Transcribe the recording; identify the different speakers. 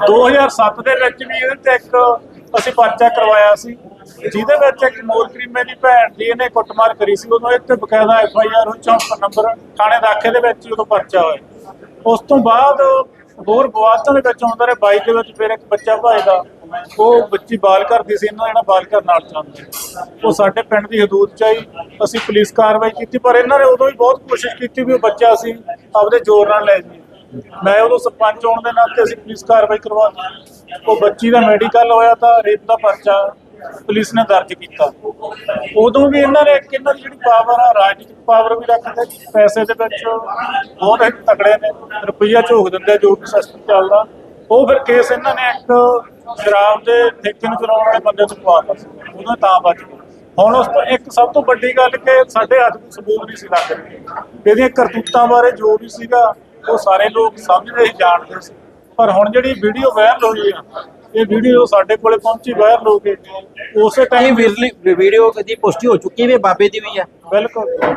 Speaker 1: 2007 ਦੇ ਵਿੱਚ ਵੀ ਇਹਦੇ ਤੇ ਇੱਕ ਅਸੀਂ ਪਰਚਾ ਕਰਵਾਇਆ ਸੀ, ਜਿਹਦੇ ਵਿੱਚ ਇੱਕ ਮੋਰ ਕਰੀਮੇ ਦੀ ਭੈਣ ਦੀ ਇਹਨੇ ਕੁੱਟਮਾਰ ਕਰੀ ਸੀ, ਉਦੋਂ ਇਹ ਤੇ ਬਕਾਇਦਾ ਐਫ ਆਈ ਆਰ ਉਹ ਚੌਂਕ ਨੰਬਰ ਥਾਣੇ ਦਾਖੇ ਦੇ ਵਿੱਚ ਹੀ ਉਦੋਂ ਪਰਚਾ ਹੋਇਆ। ਉਸ ਤੋਂ ਬਾਅਦ ਹੋਰ ਬਵਾਤਾਂ ਦੇ ਵਿੱਚ ਆਉਂਦਾ ਰਿਹਾ, ਬਾਈਕ ਦੇ ਵਿੱਚ ਫਿਰ ਇੱਕ ਬੱਚਾ ਭਾਈਦਾ ਉਹ ਬੱਚੀ ਬਾਲ ਕਰਦੀ ਸੀ, ਇਹਨਾਂ ਜਿਹੜਾ ਬਾਲ ਘਰ ਨਾਲ ਚੱਲਦਾ ਉਹ ਸਾਡੇ ਪਿੰਡ ਦੀ ਹਦੂਦ ਚ ਆਈ, ਅਸੀਂ ਪੁਲਿਸ ਕਾਰਵਾਈ ਕੀਤੀ, ਪਰ ਇਹਨਾਂ ਨੇ ਉਦੋਂ ਵੀ ਬਹੁਤ ਕੋਸ਼ਿਸ਼ ਕੀਤੀ ਵੀ ਉਹ ਬੱਚਾ ਸੀ ਆਪਦੇ ਜ਼ੋਰ ਨਾਲ ਲੈ ਜਾਈਏ। ਮੈਂ ਉਦੋਂ ਸਰਪੰਚ ਹੋਣ ਦੇ ਨਾਤੇ ਅਸੀਂ ਪੁਲਿਸ ਕਾਰਵਾਈ ਕਰਵਾਤੀ ਉਹ ਬੱਚੀ ਦਾ ਮੈਡੀਕਲ ਹੋਇਆ ਤਾਂ ਰੇਪ ਦਾ ਪਰਚਾ ਪੁਲਿਸ ਨੇ ਦਰਜ ਕੀਤਾ। ਉਦੋਂ ਵੀ ਇਹਨਾਂ ਨੇ ਇਹਨਾਂ ਦੀ ਜਿਹੜੀ ਪਾਵਰ ਆ, ਰਾਜਨੀਤਿਕ ਪਾਵਰ ਵੀ ਰੱਖਦੇ ਪੈਸੇ ਦੇ ਵਿੱਚ ਬਹੁਤ ਤਕੜੇ ਨੇ, ਰੁਪਈਆ ਝੋਕ ਦਿੰਦੇ ਜੋ ਵੀ ਸਿਸਟਮ ਚੱਲਦਾ। ਉਹ ਫਿਰ ਕੇਸ ਇਹਨਾਂ ਨੇ ਇੱਕ ਸ਼ਰਾਬ ਦੇ ਠੇਕੇ ਨੂੰ ਚਲਾਉਣ ਵਾਲੇ ਬੰਦੇ ਤੋਂ ਪਵਾਤਾ ਸੀ ਉਦੋਂ ਤਾਂ ਬਚ ਗਿਆ। ਹੁਣ ਉਸ ਤੋਂ ਇੱਕ ਸਭ ਤੋਂ ਵੱਡੀ ਗੱਲ ਕਿ ਸਾਡੇ ਹੱਥ ਕੋਈ ਸਬੂਤ ਨਹੀਂ ਸੀ ਲੱਗ ਰਿਹਾ। ਇਹਦੀਆਂ ਕਰਤੂਤਾਂ ਬਾਰੇ ਜੋ ਵੀ ਸੀਗਾ ਉਹ ਸਾਰੇ ਲੋਕ ਸਮਝਦੇ ਸੀ ਜਾਣਦੇ ਸੀ। ਪਰ ਹੁਣ ਜਿਹੜੀ ਵੀਡੀਓ ਵਾਇਰਲ ਹੋਈ ਆ ਇਹ ਵੀਡੀਓ ਸਾਡੇ ਕੋਲੇ ਪਹੁੰਚੀ ਵਾਇਰਲ ਹੋ ਕੇ ਉਸੇ ਟਾਈਮ
Speaker 2: ਵੀਡੀਓ ਦੀ ਪੁਸ਼ਟੀ ਹੋ ਚੁੱਕੀ ਹੈ ਬਾਬੇ ਦੀ ਵੀ ਆ?
Speaker 1: ਬਿਲਕੁਲ।